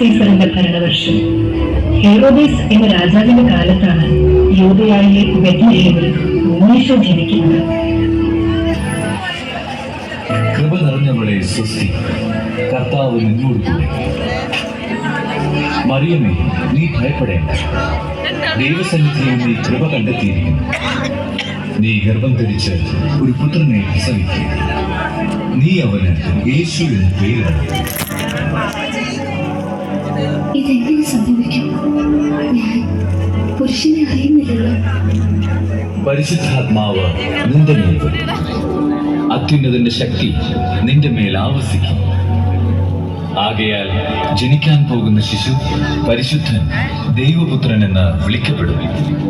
സീസറിന്റെ ഭരണവർഷം. ഹെറോദേസ് എന്ന രാജാവിന്റെ കാലത്താണ് യൂതയായിലെ ബെത്ലഹേമിൽ മോനിഷ ജനിക്കുന്നത്. കൃപ നിറഞ്ഞവളെ സ്വസ്തി കർത്താവ് നിന്നോട് മറിയമേ നീ ഭയപ്പെടേണ്ട. ദൈവസന്നിധിയിൽ നീ കൃപ കണ്ടെത്തിയിരിക്കുന്നു. നീ ഗർഭം ധരിച്ച് ഒരു പുത്രനെ പ്രസവിക്കും നീ അവന് യേശു എന്ന് പേരിടണം സംഭവിക്കും പരിശുദ്ധാത്മാവ് നിന്റെ മേൽ അത്യുന്നതിന്റെ ശക്തി നിന്റെ മേൽ ആവസിക്കും. ആകയാൽ ജനിക്കാൻ പോകുന്ന ശിശു പരിശുദ്ധൻ ദൈവപുത്രൻ എന്ന് വിളിക്കപ്പെടും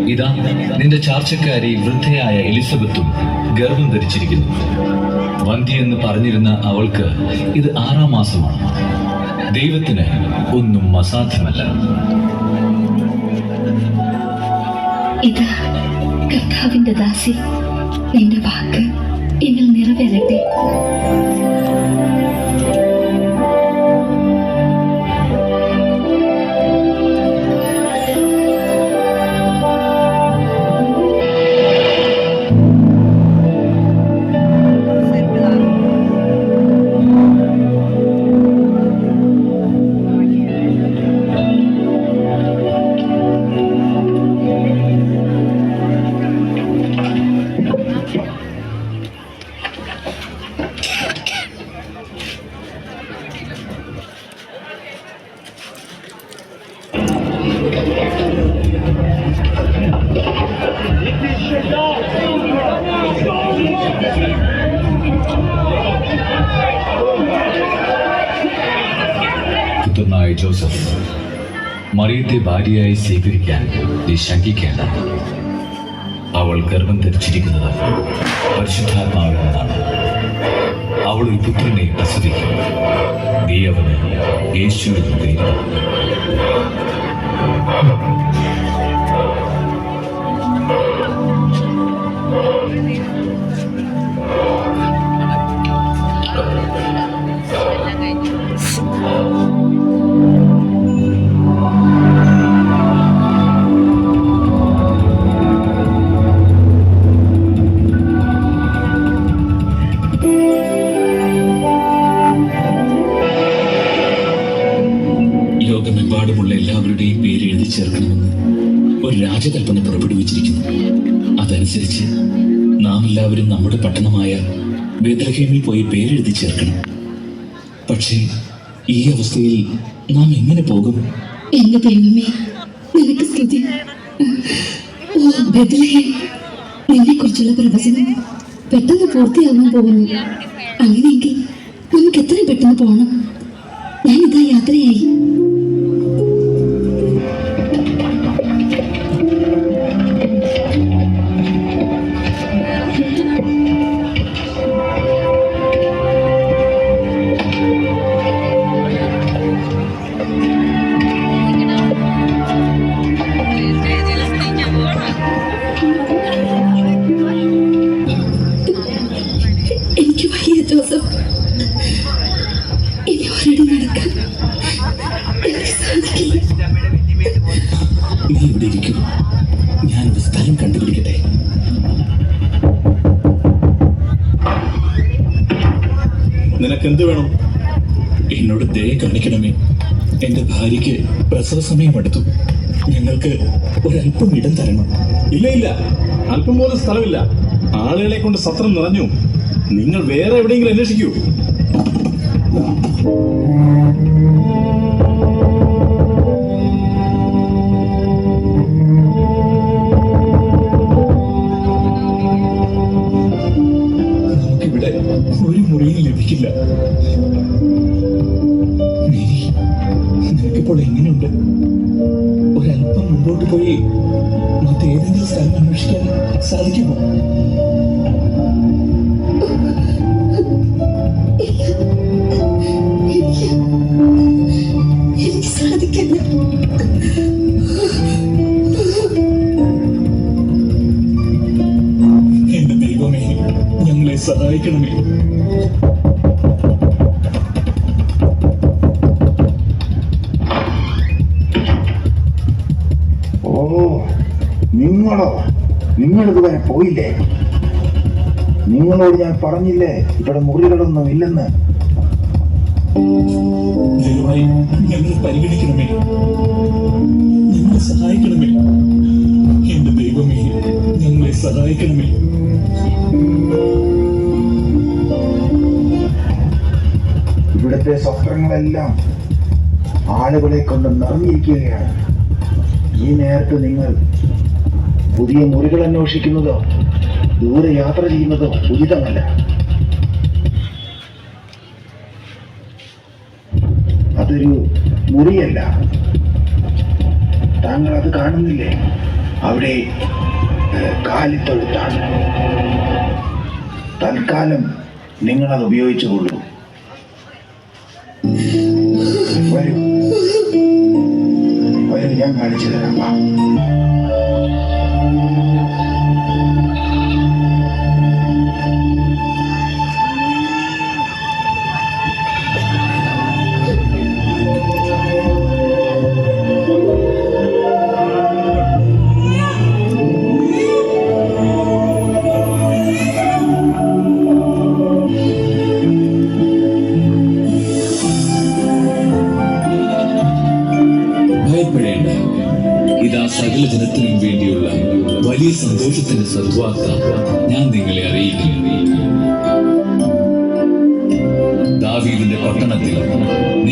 ഇതാ നിന്റെ ചാർച്ചക്കാരി വൃദ്ധയായ എലിസബത്തും ഗർഭം ധരിച്ചിരിക്കുന്നു. വന്ധ്യ എന്ന് പറഞ്ഞിരുന്ന അവൾക്ക് ഇത് ആറാം മാസമാണ്. ദൈവത്തിന് ഒന്നും അസാധ്യമല്ല. ഇതാ കർത്താവിന്റെ ദാസി. നിന്റെ വാക്ക് എന്നിൽ നിറവേറട്ടെ. ജോസഫ് മറിയത്തെ ഭാര്യയായി സ്വീകരിക്കാൻ നീ ശങ്കിക്കേണ്ട. അവൾ ഗർഭം ധരിച്ചിരിക്കുന്നത് പരിശുദ്ധാത്മാവിൽ നിന്നാണ്. അവൾ ഒരു പുത്രനെ പ്രസവിക്കും നീ അവന് യേശു എന്ന് ലോകമെമ്പാടുമുള്ള എല്ലാവരുടെയും പേര് എഴുതി ചേർക്കണമെന്ന് ഒരു രാജകൽപ്പന പുറപ്പെടുവിച്ചിരിക്കുന്നു. അതനുസരിച്ച് നാം എല്ലാവരും നമ്മുടെ പട്ടണമായ ബേദലഹേമിൽ പോയി പേരെഴുതി ചേർക്കണം പക്ഷേ ഈ അവസ്ഥയിൽ നാം എങ്ങനെ പോകും? എന്റെ ദൈവമേ നിനക്ക് സ്തുതി. ഓ ബദലഹേ നിന്നെ പ്രവചനം പെട്ടെന്ന് പൂർത്തിയാകാൻ പോകുന്നു അങ്ങനെയെങ്കിൽ നമുക്ക് എത്രയും പെട്ടെന്ന് പോകണം ഞാൻ ഇതാ യാത്രയായി. എന്നോട് ദയ കാണിക്കണമേ. എന്റെ ഭാര്യയ്ക്ക് പ്രസവ സമയം എടുത്തു. ഞങ്ങൾക്ക് ഒരല്പം ഇടം തരണം. ഇല്ല ഇല്ല. അല്പം പോലും സ്ഥലമില്ല. ആളുകളെ കൊണ്ട് സത്രം നിറഞ്ഞു. നിങ്ങൾ വേറെ എവിടെയെങ്കിലും അന്വേഷിക്കൂ. നമുക്കിവിടെ ഒരു മുറിയും ലഭിക്കില്ല. നിനക്കിപ്പോൾ എങ്ങനെയുണ്ട്? ഒരല്പം മുമ്പോട്ട് പോയി മറ്റേതെങ്കിലും സ്ഥലം അന്വേഷിക്കാൻ സാധിക്കുമോ? എന്റെ ദൈവമേ ഞങ്ങളെ സഹായിക്കണമേ. നിങ്ങളോ? നിങ്ങൾ ഇതുവരെ പോയില്ലേ? നിങ്ങളോട് ഞാൻ പറഞ്ഞില്ലേ? ഇവിടെ മുറികളൊന്നും ഇല്ലെന്ന്. പരിഗണിക്കണമേ. ഞങ്ങളെ സഹായിക്കണമേ. എന്റെ ദൈവമേ ഞങ്ങളെ സഹായിക്കണമേ. ഇവിടുത്തെ സ്വപ്നങ്ങളെല്ലാം ആളുകളെ കൊണ്ട് നിറഞ്ഞിരിക്കുകയാണ്. ഈ നേരത്ത് നിങ്ങൾ പുതിയ മുറികൾ അന്വേഷിക്കുന്നതോ ദൂരെ യാത്ര ചെയ്യുന്നതോ ഉചിതമല്ല. അതൊരു മുറിയല്ല. താങ്കൾ അത് കാണുന്നില്ലേ? അവിടെ കാലിത്തൊഴുത്താണ്. തൽക്കാലം നിങ്ങളത് ഉപയോഗിച്ചുകൊള്ളൂ വരൂ. വരൂ ഞാൻ കാണിച്ചു തരാം. ഇതാ സകല ജനത്തിനും വേണ്ടിയുള്ള വലിയ സന്തോഷത്തിന്റെ സദ്വാർത്ത ഞാൻ നിങ്ങളെ അറിയിക്കുന്നു. ദാവീദിന്റെ പട്ടണത്തിൽ